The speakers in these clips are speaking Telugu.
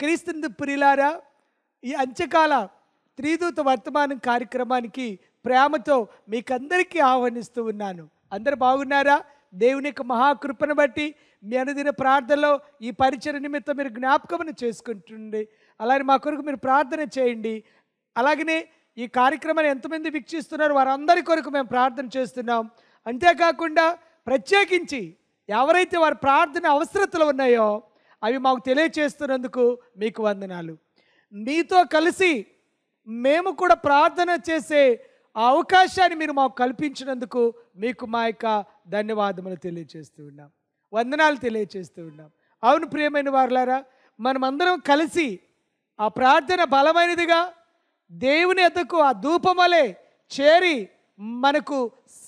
క్రీస్తుని ప్రియులారా ఈ అంత్యకాల త్రీదూత వర్తమానం కార్యక్రమానికి ప్రేమతో మీకందరికీ ఆహ్వానిస్తూ ఉన్నాను. అందరు బాగున్నారా? దేవుని యొక్క మహాకృపను బట్టి మీ అనుదిన ప్రార్థనలో ఈ పరిచయ నిమిత్తం మీరు జ్ఞాపకమును చేసుకుంటుండే అలాగే మా కొరకు మీరు ప్రార్థన చేయండి. అలాగనే ఈ కార్యక్రమాన్ని ఎంతమంది వీక్షిస్తున్నారు వారందరి కొరకు మేము ప్రార్థన చేస్తున్నాం. అంతేకాకుండా ప్రత్యేకించి ఎవరైతే వారి ప్రార్థన అవసరతలు ఉన్నాయో అవి మాకు తెలియచేస్తున్నందుకు మీకు వందనాలు. మీతో కలిసి మేము కూడా ప్రార్థన చేసే ఆ అవకాశాన్ని మీరు మాకు కల్పించినందుకు మీకు మా యొక్క ధన్యవాదములు తెలియచేస్తూ ఉన్నాం. వందనాలు తెలియచేస్తూ ఉన్నాం. అవును ప్రియమైన వారులారా మనమందరం కలిసి ఆ ప్రార్థన బలమైనదిగా దేవుని ఎద్దకు ఆ ధూపమలే చేరి మనకు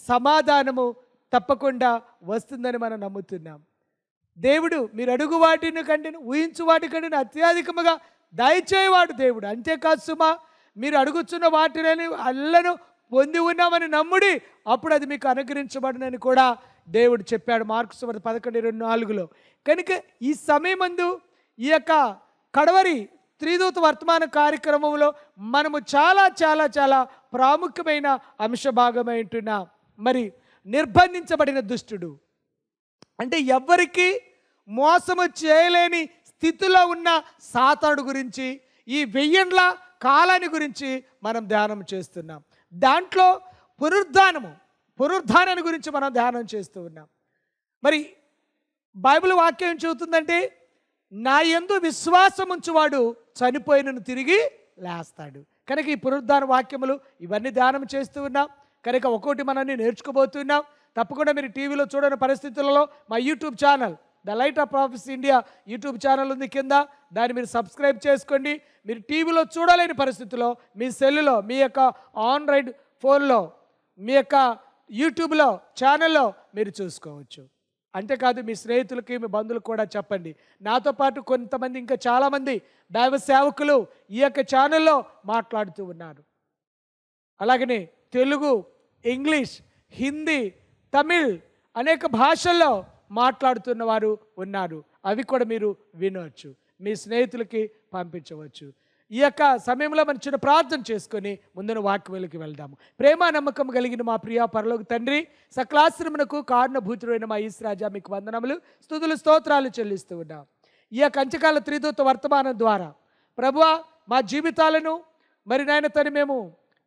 సమాధానము తప్పకుండా వస్తుందని మనం నమ్ముతున్నాం. దేవుడు మీరు అడుగు వాటిని కంటేను ఊహించు వాటి కంటే అత్యధికముగా దయచేయవాడు దేవుడు. అంతేకాదు సుమా మీరు అడుగుతున్న వాటిని అల్లను పొంది ఉన్నామని నమ్ముడి అప్పుడు అది మీకు అనుగ్రహించబడినని కూడా దేవుడు చెప్పాడు మార్క్స్ వార్త పదకొండు ఇరవై నాలుగులో. కనుక ఈ సమయమందు ఈ యొక్క కడవరి త్రిదూత వర్తమాన కార్యక్రమంలో మనము చాలా చాలా చాలా ప్రాముఖ్యమైన అంశ మరి నిర్బంధించబడిన దుష్టుడు అంటే ఎవరికి మోసము చేయలేని స్థితిలో ఉన్న సాతాడు గురించి ఈ వెయ్యండ్ల కాలాన్ని గురించి మనం ధ్యానం చేస్తున్నాం. దాంట్లో పునరుద్ధానము పునరుద్ధానాన్ని గురించి మనం ధ్యానం చేస్తూ ఉన్నాం. మరి బైబిల్ వాక్యం ఏం చెబుతుందంటే నా ఎందు విశ్వాసం ఉంచువాడు చనిపోయినను తిరిగి లేస్తాడు. కనుక ఈ పునరుద్ధాన వాక్యములు ఇవన్నీ ధ్యానం చేస్తూ ఉన్నాం. కనుక ఒక్కోటి మనల్ని నేర్చుకోబోతున్నాం. తప్పకుండా మీరు టీవీలో చూడని పరిస్థితులలో మా YouTube channel the light of office India YouTube channel ఉంది కింద. దాన్ని మీరు సబ్స్క్రైబ్ చేసుకోండి. మీరు టీవీలో చూడలేని పరిస్థితుల్లో మీ సెల్లులో మీ యొక్క ఆండ్రాయిడ్ ఫోన్లో మీ యొక్క యూట్యూబ్లో ఛానల్లో మీరు చూసుకోవచ్చు. అంతేకాదు మీ స్నేహితులకి మీ బంధువులకు కూడా చెప్పండి. నాతో పాటు కొంతమంది ఇంకా చాలామంది దైవ సేవకులు ఈ యొక్క ఛానల్లో మాట్లాడుతూ ఉన్నారు. అలాగనే తెలుగు ఇంగ్లీష్ హిందీ తమిళ్ అనేక భాషల్లో మాట్లాడుతున్న వారు ఉన్నారు. అవి కూడా మీరు వినవచ్చు మీ స్నేహితులకి పంపించవచ్చు. ఈ యొక్క సమయంలో మనం చిన్న ప్రార్థన చేసుకొని ముందున వాక్యములకి వెళ్దాము. ప్రేమ నమ్మకం కలిగిన మా ప్రియ పరలోకి తండ్రి సకలాశ్రమునకు కారణభూతుడైన మా ఈశ్రాజా మీకు వందనములు స్థుతులు స్తోత్రాలు చెల్లిస్తూ ఉన్నాం. ఈ యొక్క అంచకాల త్రిదూత వర్తమానం ద్వారా ప్రభువ మా జీవితాలను మరి నాయన తను మేము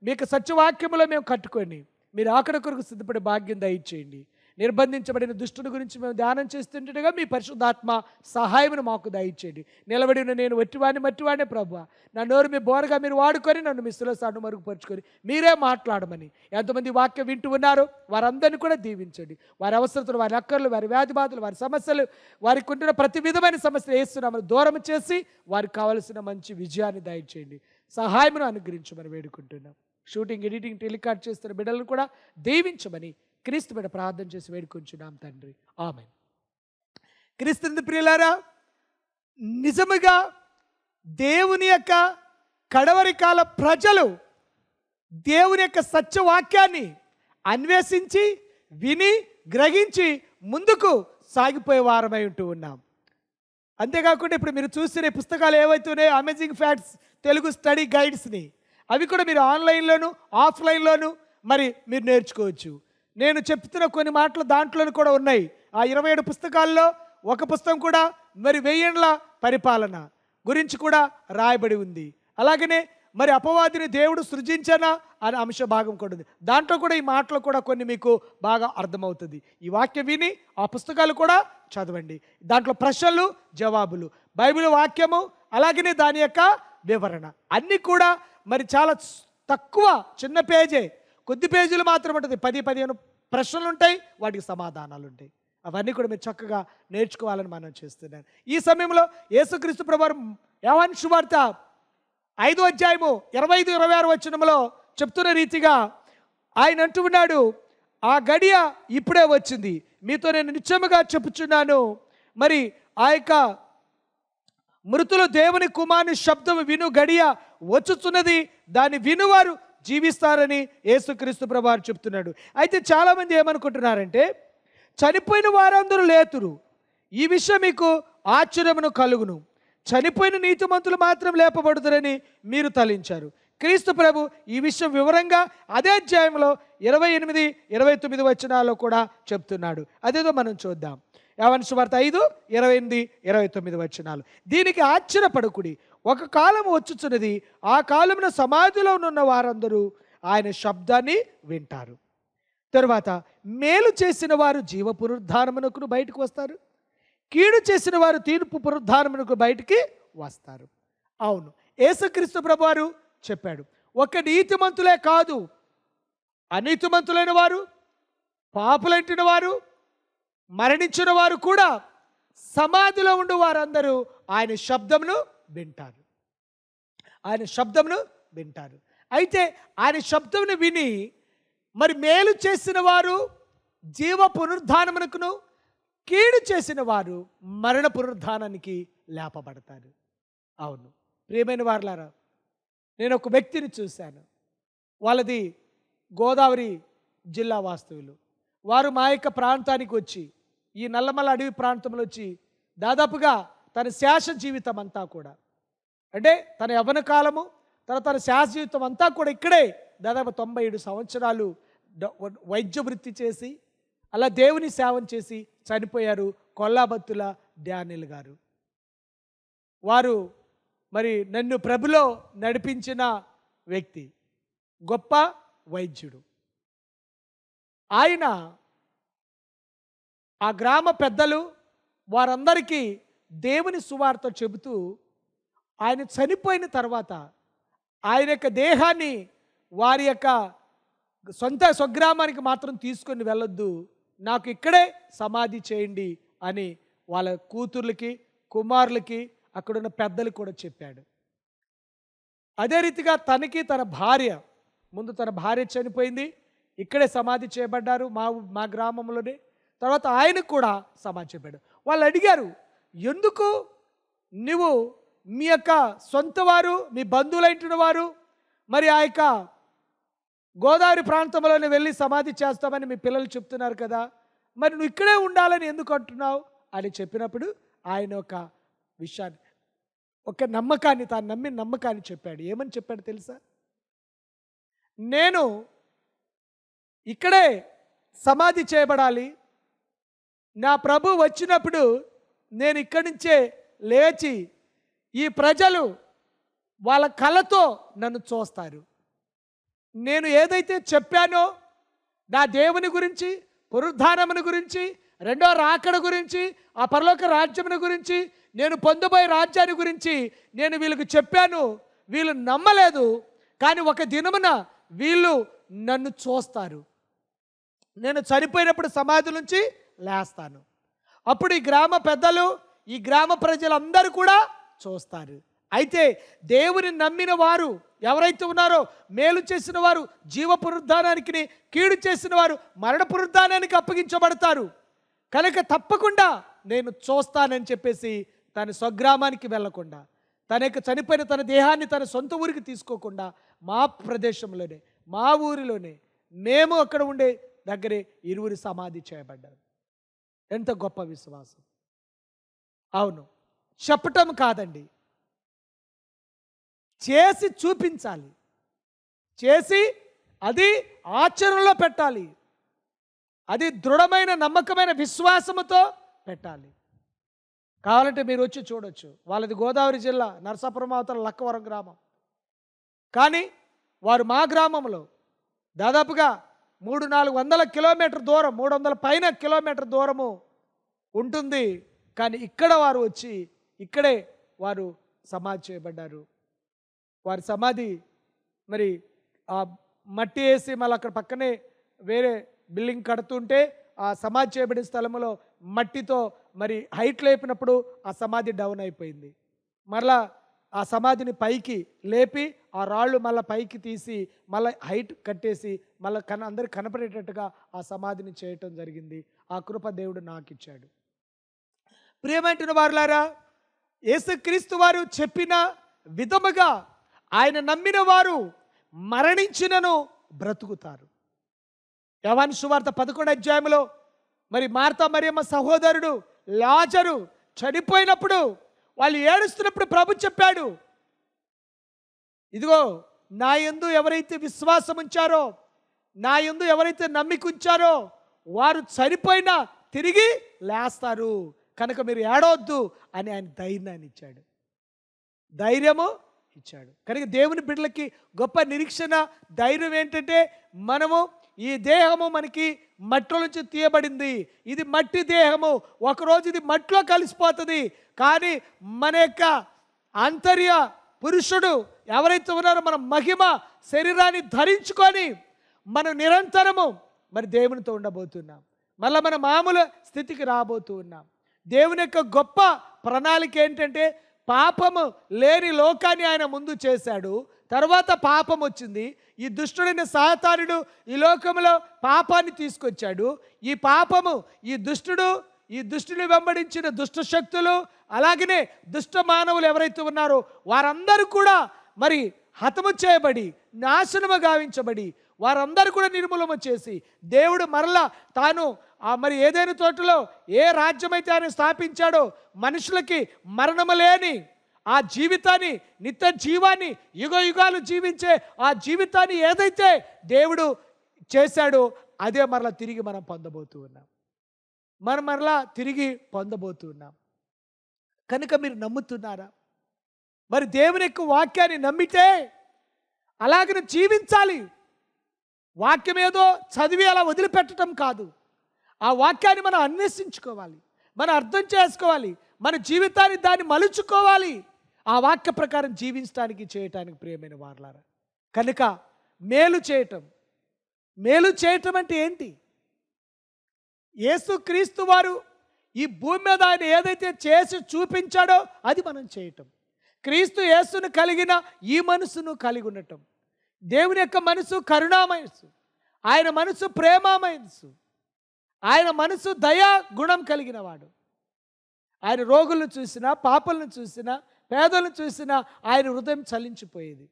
మీకు సత్యవాక్యములో మేము కట్టుకొని మీరు ఆకడ కొరకు సిద్ధపడే భాగ్యం దయచేయండి. నిర్బంధించబడిన దుష్టుని గురించి మేము ధ్యానం చేస్తుండగా మీ పరిశుద్ధాత్మ సహాయమును మాకు దయచేయండి. నిలబడి ఉన్న నేను వట్టివాడిని మట్టివాడిని ప్రభు నా నోరు మీ బోరగా మీరు వాడుకొని నన్ను మీ సులసాను మరుగుపరుచుకొని మీరే మాట్లాడమని. ఎంతమంది వాక్యం వింటూ ఉన్నారో వారందరినీ కూడా దీవించండి. వారి అవసరతలు వారి అక్కర్లు వారి వ్యాధి బాధలు వారి సమస్యలు వారికి ఉంటున్న ప్రతి విధమైన సమస్యలు వేస్తున్నామని దూరం చేసి వారికి కావలసిన మంచి విజయాన్ని దయచేయండి. సహాయమును అనుగ్రహించమని వేడుకుంటున్నాం. షూటింగ్ ఎడిటింగ్ టెలికాట్ చేస్తున్న బిడ్డలను కూడా దీవించమని క్రీస్తు బిడ్డ ప్రార్థన చేసి వేడుకొంచున్నాం తండ్రి. ఆమె క్రీస్తు ప్రియులారా నిజముగా దేవుని యొక్క కడవరి కాల ప్రజలు దేవుని యొక్క సత్యవాక్యాన్ని అన్వేషించి విని గ్రహించి ముందుకు సాగిపోయే వారమై ఉంటూ ఉన్నాం. అంతేకాకుండా ఇప్పుడు మీరు చూసిన పుస్తకాలు ఏవైతే ఉన్నాయో అమేజింగ్ ఫ్యాక్ట్స్ తెలుగు స్టడీ గైడ్స్ని అవి కూడా మీరు ఆన్లైన్లోను ఆఫ్లైన్లోను మరి మీరు నేర్చుకోవచ్చు. నేను చెప్తున్న కొన్ని మాటలు దాంట్లోనూ కూడా ఉన్నాయి. ఆ ఇరవై ఏడు పుస్తకాల్లో ఒక పుస్తకం కూడా మరి వెయ్యేండ్ల పరిపాలన గురించి కూడా రాయబడి ఉంది. అలాగనే మరి అపవాదిని దేవుడు సృజించనా అనే అంశ భాగం కూడా ఉంది. దాంట్లో కూడా ఈ మాటలు కూడా కొన్ని మీకు బాగా అర్థమవుతుంది. ఈ వాక్యం విని ఆ పుస్తకాలు కూడా చదవండి. దాంట్లో ప్రశ్నలు జవాబులు. బైబిల్ వాక్యము అలాగనే దాని యొక్క వివరణ. అన్నీ కూడా మరి చాలా తక్కువ చిన్న పేజే. కొద్ది పేజీలు మాత్రం ఉంటుంది. పది పదిహేను ప్రశ్నలు ఉంటాయి వాటికి సమాధానాలు ఉంటాయి. అవన్నీ కూడా మీరు చక్కగా నేర్చుకోవాలని మనం చేస్తున్నాను. ఈ సమయంలో యేసుక్రీస్తు ప్రభు యవన్ శుభార్త ఐదో అధ్యాయము ఇరవై ఐదు ఇరవై ఆరు వచ్చినంలో చెప్తున్న రీతిగా ఆయన అంటున్నాడు ఆ గడియ ఇప్పుడే వచ్చింది. మీతో నేను నిశ్చయముగా చెప్పుచున్నాను. మరి ఆ యొక్క మృతులు దేవుని కుమారుని శబ్దం విను గడియ వచ్చుచున్నది. దాన్ని వినువారు జీవిస్తారని యేసుక్రీస్తు ప్రభువారు చెప్తున్నాడు. అయితే చాలామంది ఏమనుకుంటున్నారంటే చనిపోయిన వారందరూ లేతురు. ఈ విషయం మీకు ఆశ్చర్యమును కలుగును. చనిపోయిన నీతిమంతులు మాత్రం లేపబడుతురని మీరు తలించారు. క్రీస్తు ప్రభు ఈ విషయం వివరంగా అదే అధ్యాయంలో ఇరవై ఎనిమిది ఇరవై తొమ్మిది వచనాల్లో కూడా చెప్తున్నాడు. అదేదో మనం చూద్దాం. యవన సువార్త ఐదు ఇరవై ఎనిమిది ఇరవై తొమ్మిది వచనాలు. దీనికి ఆశ్చర్యపడకుడి. ఒక కాలం వచ్చుచున్నది. ఆ కాలమున సమాధిలో ఉన్న వారందరూ ఆయన శబ్దాన్ని వింటారు. తరువాత మేలు చేసిన వారు జీవ పునరుద్ధానమునకు బయటకు వస్తారు. కీడు చేసిన వారు తీర్పు పునరుద్ధానమునకు బయటికి వస్తారు. అవును యేసుక్రీస్తు ప్రభువారు చెప్పాడు ఒక నీతిమంతులే కాదు అనీతిమంతులైన వారు పాపులంటిన వారు మరణించిన వారు కూడా సమాధిలో ఉండు వారందరూ ఆయన శబ్దమును వింటారు. ఆయన శబ్దమును వింటారు. అయితే ఆయన శబ్దమును విని మరి మేలు చేసిన వారు జీవ పునరుద్ధానమునకును కీడు చేసిన వారు మరణ పునరుద్ధానానికి లేపబడతారు. అవును. ప్రియమైన వారులారా నేను ఒక వ్యక్తిని చూశాను. వాళ్ళది గోదావరి జిల్లా వాస్తువులు. వారు మా యొక్క ప్రాంతానికి వచ్చి ఈ నల్లమల అడవి ప్రాంతంలో వచ్చి దాదాపుగా తన శేష జీవితం అంతా కూడా. అంటే తన యవన కాలము తన తన శాస జీవితం అంతా కూడా ఇక్కడే దాదాపు తొంభై ఏడు సంవత్సరాలు వైద్య వృత్తి చేసి అలా దేవుని సేవం చేసి చనిపోయారు కొల్లాబత్తుల డానిల్ గారు. వారు మరి నన్ను ప్రభులో నడిపించిన వ్యక్తి గొప్ప వైద్యుడు. ఆయన ఆ గ్రామ పెద్దలు వారందరికీ దేవుని సువార్త చెబుతూ ఆయన చనిపోయిన తర్వాత ఆయన యొక్క దేహాన్ని వారి యొక్క సొంత స్వగ్రామానికి మాత్రం తీసుకొని వెళ్ళొద్దు. నాకు ఇక్కడే సమాధి చేయండి అని వాళ్ళ కూతుర్లకి కుమారులకి అక్కడున్న పెద్దలు కూడా చెప్పాడు. అదే రీతిగా తనకి తన భార్య ముందు తన భార్య చనిపోయింది. ఇక్కడే సమాధి చేయబడ్డారు మా మా గ్రామంలోనే. తర్వాత ఆయనకు కూడా సమాధి చెప్పాడు వాళ్ళు అడిగారు ఎందుకు నువ్వు మీ యొక్క సొంత వారు మీ బంధువులైంటున్న వారు మరి ఆ యొక్క గోదావరి ప్రాంతంలోనే వెళ్ళి సమాధి చేస్తామని మీ పిల్లలు చెప్తున్నారు కదా? మరి నువ్వు ఇక్కడే ఉండాలని ఎందుకు అంటున్నావు? అని చెప్పినప్పుడు ఆయన ఒక విషయాన్ని ఒక నమ్మకాన్ని తాను నమ్మిన నమ్మకాన్ని చెప్పాడు. ఏమని చెప్పాడు తెలుసా? నేను ఇక్కడే సమాధి చేయబడాలి. నా ప్రభు వచ్చినప్పుడు నేను ఇక్కడి నుంచే లేచి ఈ ప్రజలు వాళ్ళ కళతో నన్ను చూస్తారు. నేను ఏదైతే చెప్పానో నా దేవుని గురించి పునరుద్ధానముని గురించి రెండో రాకడ గురించి ఆ పరలోక రాజ్యముని గురించి నేను పొందబోయే రాజ్యాన్ని గురించి నేను వీళ్ళకి చెప్పాను. వీళ్ళు నమ్మలేదు. కానీ ఒక దినమున వీళ్ళు నన్ను చూస్తారు. నేను చనిపోయినప్పుడు సమాధి నుంచి లేస్తాను. అప్పుడు ఈ గ్రామ పెద్దలు ఈ గ్రామ ప్రజలందరూ కూడా చూస్తారు. అయితే దేవుని నమ్మిన వారు ఎవరైతే ఉన్నారో మేలు చేసిన వారు జీవ పునరుద్ధానానికి కీడు చేసిన వారు మరణ పునరుద్ధానానికి అప్పగించబడతారు. కనుక తప్పకుండా నేను చూస్తానని చెప్పేసి తన స్వగ్రామానికి వెళ్ళకుండా తన యొక్క చనిపోయిన తన దేహాన్ని తన సొంత ఊరికి తీసుకోకుండా మా ప్రదేశంలోనే మా ఊరిలోనే మేము అక్కడ ఉండే దగ్గరే ఇరువురి సమాధి చేయబడ్డారు ఎంత గొప్ప విశ్వాసం. అవును. చెప్పటం కాదండి. చేసి చూపించాలి. చేసి అది ఆచరణలో పెట్టాలి. అది దృఢమైన నమ్మకమైన విశ్వాసముతో పెట్టాలి. కావాలంటే మీరు వచ్చి చూడొచ్చు. వాళ్ళది గోదావరి జిల్లా నరసాపురం అవతల లక్కవరం గ్రామం. కానీ వారు మా గ్రామంలో దాదాపుగా మూడు నాలుగు వందల కిలోమీటర్ దూరం మూడు వందల పైన కిలోమీటర్ దూరము ఉంటుంది. కానీ ఇక్కడ వారు వచ్చి ఇక్కడే వారు సమాధి చేయబడ్డారు. వారి సమాధి మరి ఆ మట్టి వేసి మళ్ళీ అక్కడ పక్కనే వేరే బిల్డింగ్ కడుతుంటే ఆ సమాధి చేయబడిన స్థలంలో మట్టితో మరి హైట్ లేపినప్పుడు ఆ సమాధి డౌన్ అయిపోయింది. మరలా ఆ సమాధిని పైకి లేపి ఆ రాళ్ళు మళ్ళీ పైకి తీసి మళ్ళీ హైట్ కట్టేసి మళ్ళీ కన అందరికి కనపడేటట్టుగా ఆ సమాధిని చేయటం జరిగింది. ఆ కృప దేవుడు నాకు ఇచ్చాడు ప్రియమైన వారులారా యేసుక్రీస్తు వారు చెప్పిన విధముగా ఆయన నమ్మిన వారు మరణించినను బ్రతుకుతారు. యవాన్ సువార్త పదకొండు అధ్యాయంలో మరి మార్తా మరియమ్మ సహోదరుడు లాజరు చనిపోయినప్పుడు వాళ్ళు ఏడుస్తున్నప్పుడు ప్రభు చెప్పాడు ఇదిగో నా ఎందు ఎవరైతే విశ్వాసం ఉంచారో నా యందు ఎవరైతే నమ్మిక ఉంచారో వారు చనిపోయినా తిరిగి లేస్తారు. కనుక మీరు ఏడవద్దు అని ఆయన ధైర్యాన్ని ఇచ్చాడు. ధైర్యము ఇచ్చాడు. కనుక దేవుని బిడ్డలకి గొప్ప నిరీక్షణ ధైర్యం ఏంటంటే మనము ఈ దేహము మనకి మట్టిలో నుంచి తీయబడింది. ఇది మట్టి దేహము. ఒకరోజు ఇది మట్టిలో కలిసిపోతుంది. కానీ మన యొక్క ఆంతర్య పురుషుడు ఎవరైతే ఉన్నారో మన మహిమ శరీరాన్ని ధరించుకొని మనం నిరంతరము మరి దేవునితో ఉండబోతున్నాం. మళ్ళీ మన మామూలు స్థితికి రాబోతూ ఉన్నాం దేవుని యొక్క గొప్ప ప్రణాళిక ఏంటంటే పాపము లేని లోకాన్ని ఆయన ముందు చేశాడు. తర్వాత పాపం వచ్చింది. ఈ దుష్టుడైన సాతానుడు ఈ లోకంలో పాపాన్ని తీసుకొచ్చాడు. ఈ పాపము ఈ దుష్టుడు ఈ దుష్టుని వెంబడించిన దుష్ట శక్తులు అలాగనే దుష్ట మానవులు ఎవరైతే ఉన్నారో వారందరూ కూడా మరి హతము చేయబడి నాశనము గావించబడి వారందరూ కూడా నిర్మూలన చేసి దేవుడు మరలా తాను ఆ మరి ఏదైనా తోటలో ఏ రాజ్యమైతే ఆయన స్థాపించాడో మనుషులకి మరణము లేని ఆ జీవితాన్ని నిత్య జీవాన్ని యుగ యుగాలు జీవించే ఆ జీవితాన్ని ఏదైతే దేవుడు చేశాడో అదే మరలా తిరిగి మనం పొందబోతూ ఉన్నాం. మనం మరలా తిరిగి పొందబోతూ ఉన్నాం. కనుక మీరు నమ్ముతున్నారా? మరి దేవుని యొక్క వాక్యాన్ని నమ్మితే అలాగనే జీవించాలి. వాక్యం ఏదో చదివి అలా వదిలిపెట్టడం కాదు. ఆ వాక్యాన్ని మనం అన్వేషించుకోవాలి. మనం అర్థం చేసుకోవాలి. మన జీవితాన్ని దాన్ని మలుచుకోవాలి. ఆ వాక్య ప్రకారం జీవించడానికి చేయటానికి ప్రియమైన వారలారా కనుక మేలు చేయటం మేలు చేయటం అంటే ఏంటి? యేసుక్రీస్తు వారు ఈ భూమి మీద ఆయన ఏదైతే చేసి చూపించాడో అది మనం చేయటం. క్రీస్తు యేసును కలిగిన ఈ మనసును కలిగి ఉండటం. దేవుని యొక్క మనసు కరుణామయస్సు ఆయన మనసు ప్రేమామయస్సు ఆయన మనసు దయా గుణం కలిగిన వాడు. ఆయన రోగులను చూసినా పాపలను చూసినా పేదలను చూసినా ఆయన హృదయం చలించిపోయేది.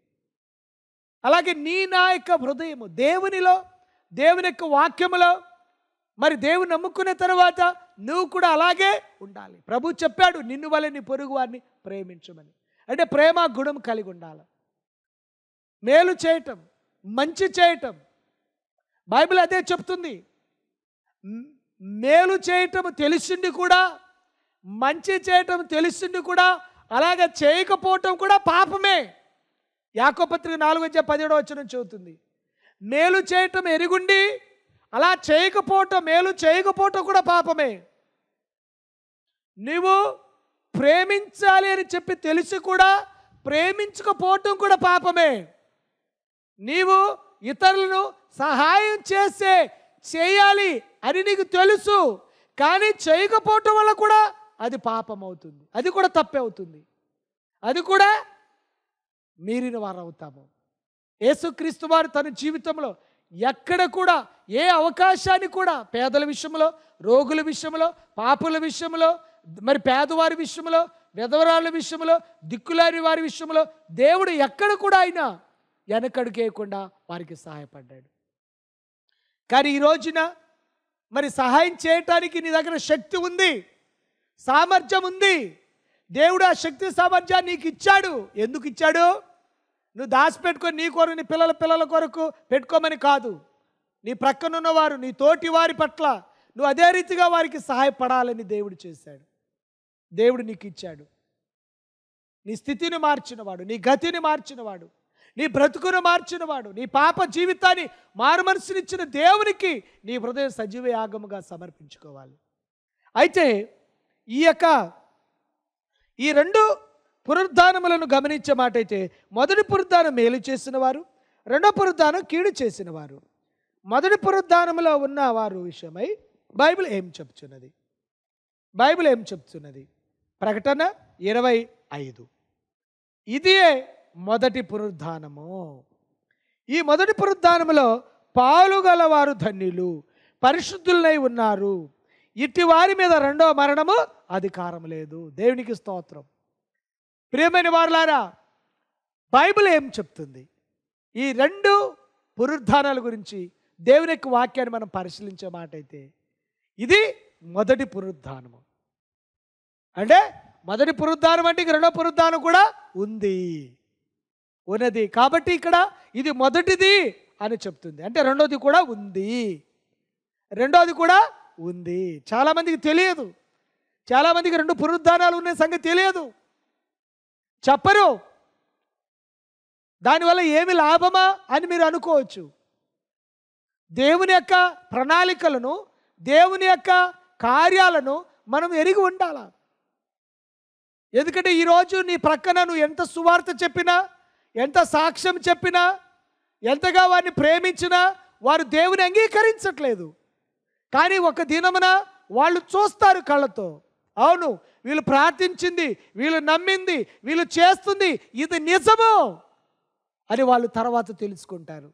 అలాగే నీ నా యొక్క హృదయము దేవునిలో దేవుని యొక్క వాక్యములో మరి దేవుని నమ్ముకునే తర్వాత నువ్వు కూడా అలాగే ఉండాలి. ప్రభు చెప్పాడు నిన్ను వల్ల నీ పొరుగు వారిని ప్రేమించమని. అంటే ప్రేమ గుణం కలిగి ఉండాలి. మేలు చేయటం మంచి చేయటం. బైబిల్ అదే చెప్తుంది. మేలు చేయటం తెలిసిండి కూడా మంచి చేయటం తెలిసిండి కూడా అలాగే చేయకపోవటం కూడా పాపమే. యాకోపత్రిక నాలుగు వచ్చే పదిహేడో వచ్చిన చెబుతుంది. మేలు చేయటం ఎరుగుండి అలా చేయకపోవటం మేలు చేయకపోవటం కూడా పాపమే. నీవు ప్రేమించాలి అని చెప్పి తెలిసి కూడా ప్రేమించకపోవటం కూడా పాపమే. నీవు ఇతరులను సహాయం చేసే చేయాలి అని నీకు తెలుసు. కానీ చేయకపోవటం వల్ల కూడా అది పాపం అవుతుంది అది కూడా తప్పే అవుతుంది. అది కూడా మీరిన వారు అవుతాము యేసుక్రీస్తు వారు తన జీవితంలో ఎక్కడ కూడా ఏ అవకాశాన్ని కూడా పేదల విషయంలో రోగుల విషయంలో పాపుల విషయంలో మరి పేదవారి విషయంలో విధవరాళ్ళ విషయంలో దిక్కులారి వారి విషయంలో దేవుడు ఎక్కడ కూడా ఆయన వెనకడుకేయకుండా వారికి సహాయపడ్డాడు. కానీ ఈ రోజున మరి సహాయం చేయటానికి నీ దగ్గర శక్తి ఉంది. సామర్థ్యం ఉంది. దేవుడు ఆ శక్తి సామర్థ్యాన్ని నీకు ఇచ్చాడు. ఎందుకు ఇచ్చాడు? నువ్వు దాచిపెట్టుకొని నీ కొరకు నీ పిల్లల పిల్లల కొరకు పెట్టుకోమని కాదు. నీ ప్రక్కనున్నవారు నీ తోటి వారి పట్ల నువ్వు అదే రీతిగా వారికి సహాయపడాలని దేవుడు చేశాడు. దేవుడు నీకు ఇచ్చాడు. నీ స్థితిని మార్చినవాడు నీ గతిని మార్చినవాడు నీ బ్రతుకును మార్చినవాడు నీ పాప జీవితాన్ని మారుమనసునిచ్చిన దేవునికి నీ హృదయం సజీవ యాగముగా సమర్పించుకోవాలి. అయితే ఈ యొక్క ఈ రెండు పునరుద్ధానములను గమనించే మాట అయితే మొదటి పునరుద్ధానం మేలు చేసిన వారు రెండో పునరుద్ధానం కీడు చేసిన వారు. మొదటి పునరుద్ధానంలో ఉన్న వారు విషయమై బైబిల్ ఏం చెప్తున్నది? బైబిల్ ఏం చెప్తున్నది? ప్రకటన ఇరవై ఐదు. ఇదే మొదటి పునరుద్ధానము. ఈ మొదటి పునరుద్ధానములో పాలుగలవారు ధన్యులు పరిశుద్ధులై ఉన్నారు. ఇట్టి వారి మీద రెండో మరణము అధికారం లేదు. దేవునికి స్తోత్రం. ప్రియమైన వారులారా బైబిల్ ఏం చెప్తుంది? ఈ రెండు పునరుద్ధానాల గురించి దేవుని యొక్క వాక్యాన్ని మనం పరిశీలించే మాట అయితే ఇది మొదటి పునరుద్ధానము. అంటే మొదటి పునరుద్ధానం అంటే రెండో పునరుద్ధానం కూడా ఉంది. ఉన్నది. కాబట్టి ఇక్కడ ఇది మొదటిది అని చెప్తుంది. అంటే రెండోది కూడా ఉంది. రెండోది కూడా ఉంది. చాలామందికి తెలియదు. చాలామందికి రెండు పునరుద్ధానాలు ఉన్న సంగతి తెలియదు. చెప్పరు. దానివల్ల ఏమి లాభమా అని మీరు అనుకోవచ్చు. దేవుని యొక్క ప్రణాళికలను దేవుని యొక్క కార్యాలను మనం ఎరిగి ఉండాలా. ఎందుకంటే ఈరోజు నీ ప్రక్కన నువ్వు ఎంత సువార్త చెప్పినా ఎంత సాక్ష్యం చెప్పినా ఎంతగా వారిని ప్రేమించినా వారు దేవుని అంగీకరించట్లేదు. కానీ ఒక దినమున వాళ్ళు చూస్తారు కళ్ళతో. అవును వీళ్ళు ప్రార్థించింది వీళ్ళు నమ్మింది వీళ్ళు చేస్తుంది ఇది నిజము అని వాళ్ళు తర్వాత తెలుసుకుంటారు.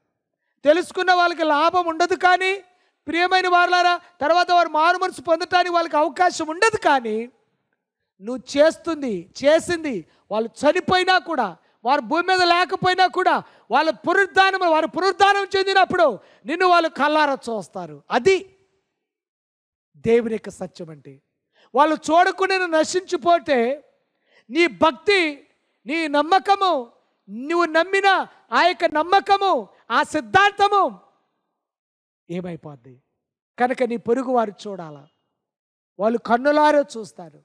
తెలుసుకున్న వాళ్ళకి లాభం ఉండదు కానీ ప్రియమైన వారులారా తర్వాత వారు మారు మనసు పొందటానికి వాళ్ళకి అవకాశం ఉండదు కానీ నువ్వు చేస్తుంది చేసింది వాళ్ళు చనిపోయినా కూడా వారు భూమి మీద లేకపోయినా కూడా వాళ్ళ పునరుద్ధానం వారు పునరుద్ధానం చెందినప్పుడు నిన్ను వాళ్ళు కల్లార చూస్తారు. అది దేవుని యొక్క సత్యం అంటే వాళ్ళు చూడకుండా నశించిపోతే నీ భక్తి నీ నమ్మకము నువ్వు నమ్మిన ఆ యొక్క నమ్మకము ఆ సిద్ధాంతము ఏమైపోద్ది? కనుక నీ పొరుగు వారు చూడాలా. వాళ్ళు కన్నులారో చూస్తారు.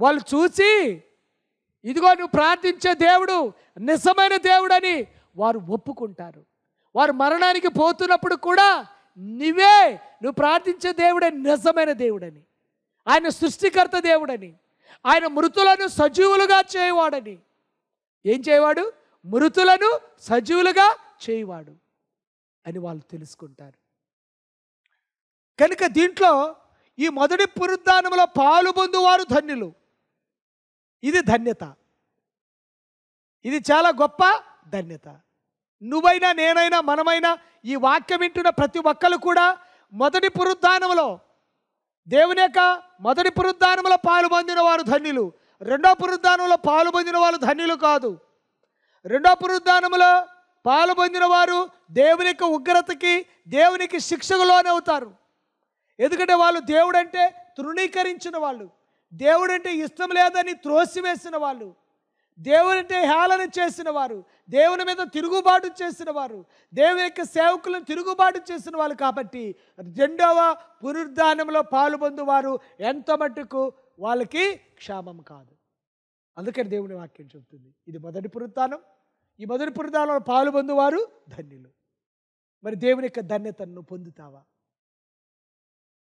వాళ్ళు చూసి ఇదిగో నువ్వు ప్రార్థించే దేవుడు నిజమైన దేవుడని వారు ఒప్పుకుంటారు. వారు మరణానికి పోతున్నప్పుడు కూడా నువ్వే నువ్వు ప్రార్థించే దేవుడే నిజమైన దేవుడని. ఆయన సృష్టికర్త దేవుడని. ఆయన మృతులను సజీవులుగా చేయవాడని. ఏం చేయవాడు మృతులను సజీవులుగా చేయవాడు అని వాళ్ళు తెలుసుకుంటారు. కనుక దీంట్లో ఈ మొదటి పునరుద్ధానంలో పాలు పొందువారు ధన్యులు. ఇది ధన్యత. ఇది చాలా గొప్ప ధన్యత. నువ్వైనా నేనైనా మనమైనా ఈ వాక్యం వింటున్న ప్రతి ఒక్కరు కూడా మొదటి పునరుద్ధానంలో దేవుని యొక్క మొదటి పునరుద్ధానంలో పాలు పొందిన వారు ధన్యులు. రెండో పునరుద్ధానంలో పాలు పొందిన వారు ధన్యులు కాదు. రెండో పునరుద్ధానంలో పాలు పొందిన వారు దేవుని యొక్క ఉగ్రతకి దేవునికి శిక్షకు లోనవుతారు ఎందుకంటే వాళ్ళు దేవుడంటే తృణీకరించిన వాళ్ళు. దేవుడంటే ఇష్టం లేదని త్రోసివేసిన వాళ్ళు. దేవుడంటే హేళన చేసిన వారు దేవుని మీద తిరుగుబాటు చేసిన వారు దేవుని యొక్క సేవకులను తిరుగుబాటు చేసిన వాళ్ళు కాబట్టి రెండవ పునరుద్ధానంలో పాల్పొందు వారు ఎంత మటుకు వాళ్ళకి క్షామం కాదు. అందుకని దేవుని వాక్యం చెబుతుంది. ఇది మొదటి పునరుద్ధానం. ఈ మొదటి పునరుద్ధానంలో పాల్పొందు వారు ధన్యులు. మరి దేవుని యొక్క ధన్యతను పొందుతావా?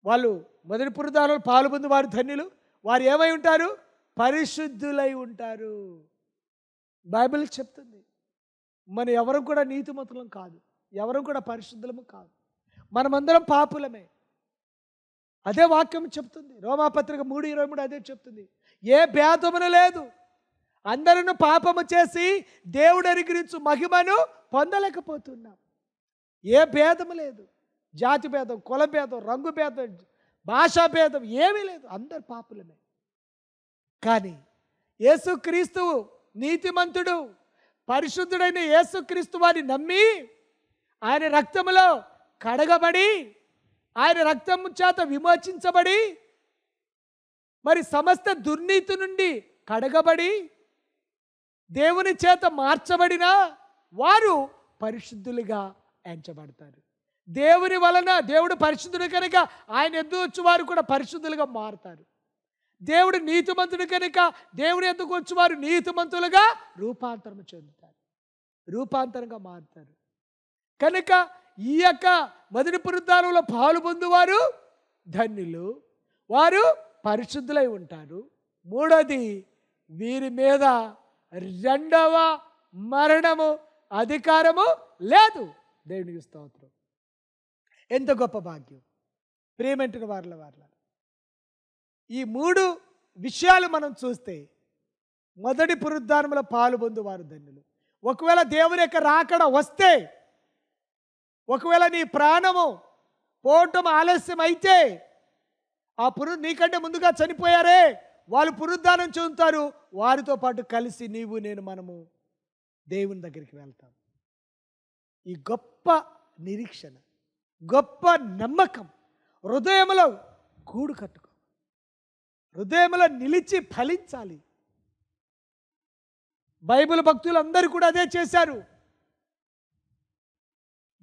వాళ్ళు మొదటి పునరుద్ధానంలో పాల్పొందు వారు ధన్యులు. వారు ఏమై ఉంటారు? పరిశుద్ధులై ఉంటారు. బైబిల్ చెప్తుంది. మన ఎవరు కూడా నీతిమంతులం కాదు. ఎవరు కూడా పరిశుద్ధులము కాదు. మనమందరం పాపులమే. అదే వాక్యం చెప్తుంది. రోమాపత్రిక మూడు ఇరవై మూడు అదే చెప్తుంది. ఏ భేదమును లేదు. అందరిని పాపము చేసి దేవుడు అరిగిరించు మహిమను పొందలేకపోతున్నాం. ఏ భేదము లేదు. జాతి భేదం కుల భేదం రంగు భేదం భాషా భేదం ఏమీ లేదు. అందరు పాపులమే. కానీ యేసుక్రీస్తు నీతిమంతుడు పరిశుద్ధుడైన యేసుక్రీస్తు వారిని నమ్మి ఆయన రక్తములో కడగబడి ఆయన రక్తము చేత విమోచించబడి మరి సమస్త దుర్నీతి నుండి కడగబడి దేవుని చేత మార్చబడిన వారు పరిశుద్ధులుగా ఎంచబడతారు. దేవుని వలన దేవుడు పరిశుద్ధుడు కనుక ఆయన ఎద్దు వచ్చి వారు కూడా పరిశుద్ధులుగా మారుతారు. దేవుడు నీతిమంతుడు కనుక దేవుని ఎందుకు వచ్చి వారు నీతిమంతులుగా రూపాంతరం చెందుతారు. రూపాంతరంగా మారుతారు. కనుక ఈ యొక్క మొదటి పురుద్ధానంలో పాలు పొందువారు ధన్యులు. వారు పరిశుద్ధులై ఉంటారు. మూడోది వీరి మీద రెండవ మరణము అధికారము లేదు. దేవునికి స్తోత్రం. ఎంత గొప్ప భాగ్యం. ప్రేమంటున్న వార్ల వారిల. ఈ మూడు విషయాలు మనం చూస్తే మొదటి పునరుద్ధానంలో పాలు పొందువారు ధన్యులు. ఒకవేళ దేవుని యొక్క రాకడ వస్తే ఒకవేళ నీ ప్రాణము పోవటం ఆలస్యం అయితే ఆ పురు నీకంటే ముందుగా చనిపోయారే వాళ్ళు పునరుద్ధానం చెందుతారు వారితో పాటు కలిసి నీవు నేను మనము దేవుని దగ్గరికి వెళ్తాం. ఈ గొప్ప నిరీక్షణ గొప్ప నమ్మకం హృదయంలో గూడు కట్టుకో హృదయంలో నిలిచి ఫలించాలి. బైబిల్ భక్తులు అందరూ కూడా అదే చేశారు.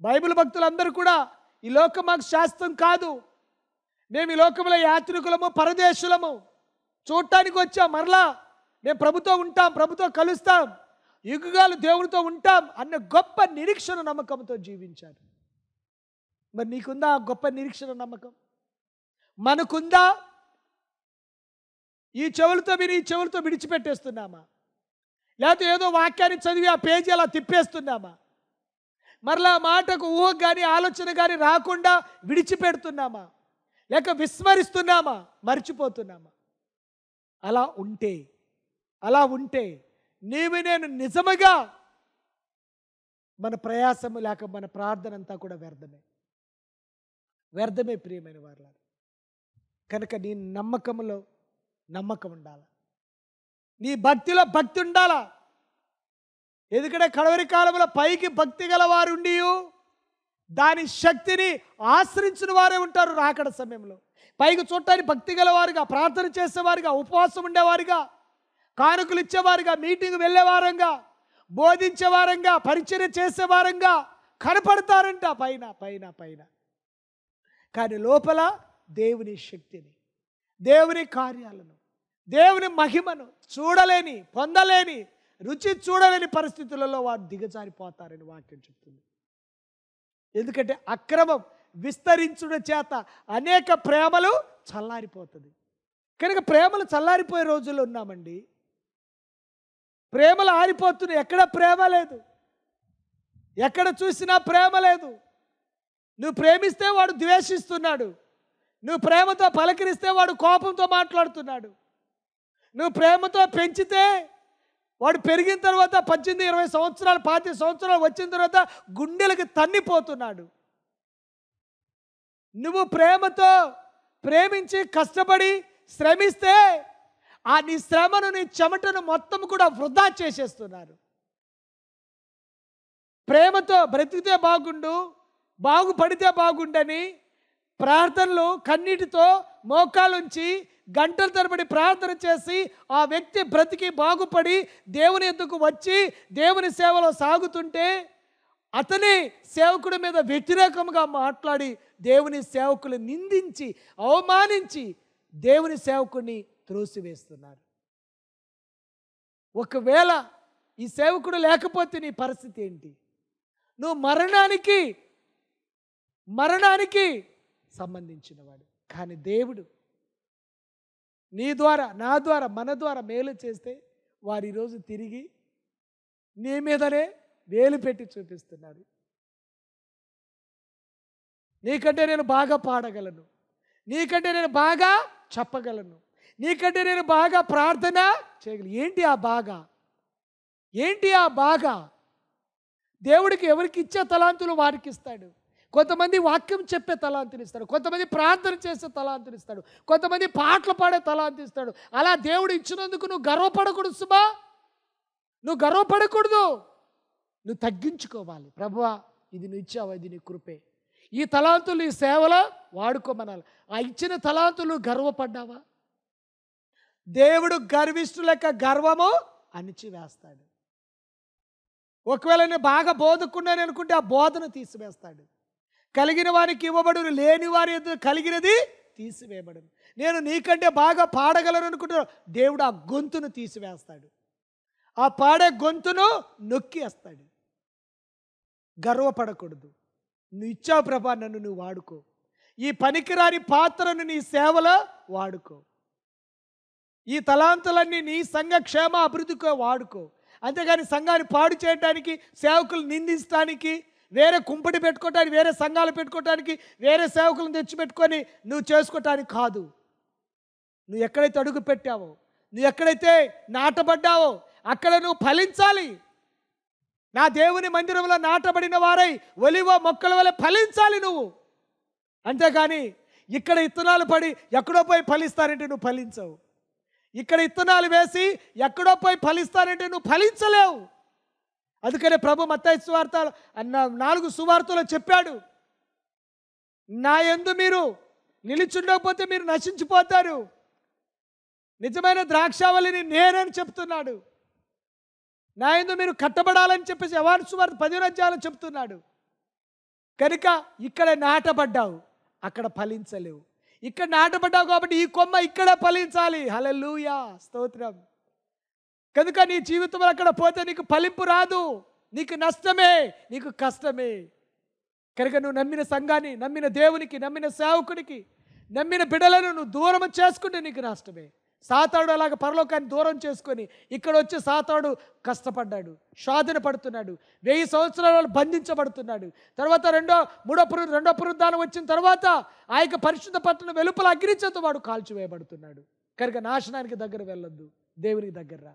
బైబిల్ భక్తులందరూ కూడా ఈ లోకం మాకు శాస్త్రం కాదు. మేము ఈ లోకంలో యాత్రికులము పరదేశులము. చూడటానికి వచ్చాం మరలా మేము ప్రభుతో ఉంటాం ప్రభుతో కలుస్తాం యుగాలు దేవునితో ఉంటాం అన్న గొప్ప నిరీక్షణ నమ్మకంతో జీవించారు. మరి నీకుందా ఆ గొప్ప నిరీక్షణ నమ్మకం? మనకుందా? ఈ చెవులతో మీరు ఈ చెవులతో విడిచిపెట్టేస్తున్నామా? లేకపోతే ఏదో వాక్యాన్ని చదివి ఆ పేజీ అలా తిప్పేస్తున్నామా? మరలా మాటకు ఊహ కానీ ఆలోచన కానీ రాకుండా విడిచిపెడుతున్నామా? లేక విస్మరిస్తున్నామా? మర్చిపోతున్నామా? అలా ఉంటే అలా ఉంటే నీవు నేను నిజముగా మన ప్రయాసము లేక మన ప్రార్థన అంతా కూడా వ్యర్థమే. వ్యర్థమే ప్రియమైన వారు కనుక నీ నమ్మకంలో నమ్మకం ఉండాలి. నీ భక్తిలో భక్తి ఉండాలా. ఎందుకంటే కడవరి కాలంలో పైకి భక్తి గలవారు ఉండి దాని శక్తిని ఆశ్రయించిన వారే ఉంటారు రాకడ సమయంలో. పైకి చూడటానికి భక్తి గలవారుగా ప్రార్థన చేసేవారుగా ఉపవాసం ఉండేవారుగా కానుకలు ఇచ్చేవారుగా మీటింగ్ వెళ్ళేవారంగా బోధించేవారంగా పరిచయం చేసేవారంగా కనపడతారంట పైన పైన పైన. కానీ లోపల దేవుని శక్తిని దేవుని కార్యాలను దేవుని మహిమను చూడలేని పొందలేని రుచి చూడలేని పరిస్థితులలో వారు దిగజారిపోతారని వాక్యం చెప్తుంది. ఎందుకంటే అక్రమం విస్తరించుట చేత అనేక ప్రేమలు చల్లారిపోతుంది. కనుక ప్రేమలు చల్లారిపోయే రోజుల్లో ఉన్నామండి. ప్రేమలు ఆరిపోతున్నాయి ఎక్కడ ప్రేమ లేదు. ఎక్కడ చూసినా ప్రేమ లేదు. నువ్వు ప్రేమిస్తే వాడు ద్వేషిస్తున్నాడు. నువ్వు ప్రేమతో పలకరిస్తే వాడు కోపంతో మాట్లాడుతున్నాడు. నువ్వు ప్రేమతో పెంచితే వాడు పెరిగిన తర్వాత పద్దెనిమిది ఇరవై సంవత్సరాలు పాతి సంవత్సరాలు వచ్చిన తర్వాత గుండెలకు తన్నిపోతున్నాడు. నువ్వు ప్రేమతో ప్రేమించి కష్టపడి శ్రమిస్తే ఆ నీ శ్రమను నీ చెమటను మొత్తం కూడా వృధా చేసేస్తున్నారు. ప్రేమతో బ్రతికితే బాగుండు బాగుపడితే బాగుండని ప్రార్థనలు కన్నీటితో మోకాలుంచి గంటల తరబడి ప్రార్థన చేసి ఆ వ్యక్తి బ్రతికి బాగుపడి దేవుని ఎద్దుకు వచ్చి దేవుని సేవలో సాగుతుంటే అతని సేవకుడి మీద వ్యతిరేకంగా మాట్లాడి దేవుని సేవకులు నిందించి అవమానించి దేవుని సేవకుడిని త్రోసివేస్తున్నారు. ఒకవేళ ఈ సేవకుడు లేకపోతే నీ పరిస్థితి ఏంటి? నువ్వు మరణానికి మరణానికి సంబంధించినవాడు. కానీ దేవుడు నీ ద్వారా నా ద్వారా మన ద్వారా మేలు చేస్తే వారు ఈరోజు తిరిగి నీ మీదనే వేలు పెట్టి చూపిస్తున్నారు నీకంటే నేను బాగా పాడగలను. నీకంటే నేను బాగా చెప్పగలను. నీకంటే నేను బాగా ప్రార్థన చేయగలను. ఏంటి ఆ బాగా? ఏంటి ఆ బాగా? దేవుడికి ఎవరికి ఇచ్చే తలాంతులు వారికి ఇస్తాడు కొంతమంది వాక్యం చెప్పే తలాంతులు ఇస్తాడు. కొంతమంది ప్రార్థన చేసే తలాంతులు ఇస్తాడు. కొంతమంది పాటలు పాడే తలాంతి ఇస్తాడు. అలా దేవుడు ఇచ్చినందుకు నువ్వు గర్వపడకూడదు సుమా. నువ్వు గర్వపడకూడదు. నువ్వు తగ్గించుకోవాలి. ప్రభువా ఇది నువ్వు ఇచ్చావా? ఇది నీ కృపే. ఈ తలాంతులు ఈ సేవలో వాడుకోమనాలి. ఆ ఇచ్చిన తలాంతులు గర్వపడ్డావా? దేవుడు గర్విష్ఠులక గర్వము అణిచివేస్తాడు. ఒకవేళ నేను బాగా బోధకున్నాను అనుకుంటే ఆ బోధన తీసివేస్తాడు. కలిగిన వారికి ఇవ్వబడును లేని వారి కలిగినది తీసివేయబడును. నేను నీకంటే బాగా పాడగలను అనుకుంటున్నాను. దేవుడు ఆ గొంతును తీసివేస్తాడు. ఆ పాడే గొంతును నొక్కేస్తాడు గర్వపడకూడదు. నువ్వు ఇచ్చావు ప్రభా నన్ను నువ్వు వాడుకో. ఈ పనికిరాని పాత్రను నీ సేవలో వాడుకో. ఈ తలాంతులన్నీ నీ సంఘ క్షేమ అభివృద్ధికో వాడుకో. అంతేగాని సంఘాన్ని పాడు చేయడానికి సేవకులు నిందించడానికి వేరే కుంపటి పెట్టుకోవటానికి వేరే సంఘాలు పెట్టుకోవటానికి వేరే సేవకులను తెచ్చిపెట్టుకొని నువ్వు చేసుకోవటానికి కాదు. నువ్వు ఎక్కడైతే అడుగు పెట్టావో నువ్వు ఎక్కడైతే నాటబడ్డావో అక్కడ నువ్వు ఫలించాలి. నా దేవుని మందిరంలో నాటబడిన వారై ఒలివ మొక్కల వల్ల ఫలించాలి నువ్వు. అంతేగాని ఇక్కడ ఇత్తనాలు పడి ఎక్కడో పోయి ఫలిస్తానంటే నువ్వు ఫలించవు. ఇక్కడ ఇత్తనాలు వేసి ఎక్కడో పోయి ఫలిస్తానంటే నువ్వు ఫలించలేవు. అందుకనే ప్రభు మత్తాయి సువార్త నాలుగు సువార్తలో చెప్పాడు. నా ఎందు మీరు నిలిచుండకపోతే మీరు నశించిపోతారు. నిజమైన ద్రాక్షావళిని నేనని చెప్తున్నాడు. నా ఎందు మీరు కట్టబడాలని చెప్పేసి ఎవరి సువార్త పది రాజ్యాలు చెప్తున్నాడు. కనుక ఇక్కడ నాటబడ్డావు అక్కడ ఫలించలేవు. ఇక్కడ నాటబడ్డావు కాబట్టి ఈ కొమ్మ ఇక్కడ ఫలించాలి. హలలుయా స్తోత్రం. కనుక నీ జీవితంలో అక్కడ పోతే నీకు ఫలింపు రాదు. నీకు నష్టమే నీకు కష్టమే. కనుక నువ్వు నమ్మిన సంఘాన్ని నమ్మిన దేవునికి నమ్మిన సేవకుడికి నమ్మిన బిడలను నువ్వు దూరం చేసుకుంటే నీకు నష్టమే. సాతాడు అలాగ పరలోకాన్ని దూరం చేసుకొని ఇక్కడ వచ్చి సాతాడు కష్టపడ్డాడు శోధన పడుతున్నాడు వెయ్యి సంవత్సరాలు బంధించబడుతున్నాడు. తర్వాత రెండో మూడో పురు రెండో పునరుద్ధానం వచ్చిన తర్వాత ఆ యొక్క పరిశుద్ధ పట్టణం వెలుపల అగ్నిచేత వాడు కాల్చివేయబడుతున్నాడు. కనుక నాశనానికి దగ్గర వెళ్ళొద్దు దేవునికి దగ్గర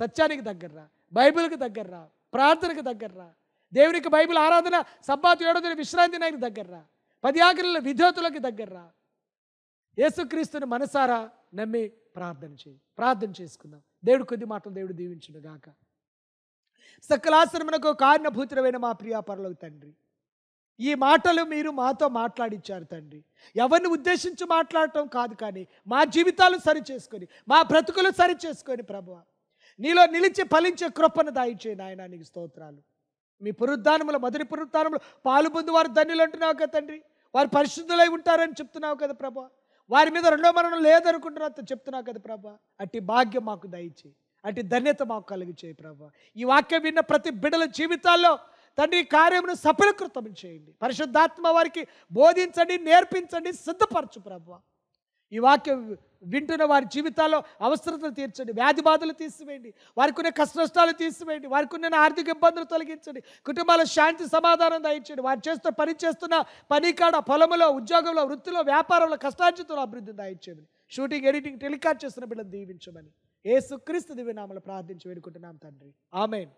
సత్యానికి దగ్గర్రా బైబిల్కి దగ్గర్రా ప్రార్థనకి దగ్గర్రా దేవునికి బైబిల్ ఆరాధన సబ్బాతు ఏడోదిన విశ్రాంతి నాయకు దగ్గర్రా పది ఆకలిలో విధేతులకి దగ్గర్రా. యేసుక్రీస్తుని మనసారా నమ్మి ప్రార్థన చేయి ప్రార్థన చేసుకుందాం. దేవుడు కొద్ది మాటలు దేవుడు దీవించును గాక. సకలాశ్రమనకు కారణభూతులమైన మా ప్రియాపరలకు తండ్రి ఈ మాటలు మీరు మాతో మాట్లాడించారు తండ్రి. ఎవరిని ఉద్దేశించి మాట్లాడటం కాదు కానీ మా జీవితాలు సరి చేసుకొని మా బ్రతుకులు సరి చేసుకొని ప్రభువ నీలో నిలిచి ఫలించే కృపను దాయిచ్చే నాయన నీకు స్తోత్రాలు. మీ పునరుద్ధానములు మొదటి పునరుద్ధానములు పాలు పొంది వారు ధన్యులు అంటున్నావు కదా తండ్రి. వారు పరిశుద్ధులై ఉంటారని చెప్తున్నావు కదా ప్రభా. వారి మీద రెండో మరణం లేదనుకుంటున్నా చెప్తున్నావు కదా ప్రభా. అట్టి భాగ్యం మాకు దయచేయి. అట్టి ధన్యత మాకు కలిగి చేయి ప్రభా. ఈ వాక్యం విన్న ప్రతి బిడ్డల జీవితాల్లో తండ్రి కార్యమును సఫలీకృతం చేయండి. పరిశుద్ధాత్మ వారికి బోధించండి నేర్పించండి సిద్ధపరచు ప్రభా. ఈ వాక్యం వింటున్న వారి జీవితాల్లో అవసరతలు తీర్చండి వ్యాధి బాధలు తీసివేయండి వారికి ఉన్న కష్ట నష్టాలు తీసివేయండి వారికి ఉన్న ఆర్థిక ఇబ్బందులు తొలగించండి కుటుంబాల శాంతి సమాధానం దయచండి వారు చేస్తూ పని చేస్తున్న పని కాడ పొలంలో ఉద్యోగంలో వృత్తిలో వ్యాపారంలో కష్టార్జితంలో అభివృద్ధి దాయించమని షూటింగ్ ఎడిటింగ్ టెలికాస్ట్ చేస్తున్న బిడ్డలు దీవించమని. ఏసుక్రీస్తు దివ్యనామలు ప్రార్థించి వేడుకుంటున్నాం తండ్రి. ఆమెన్.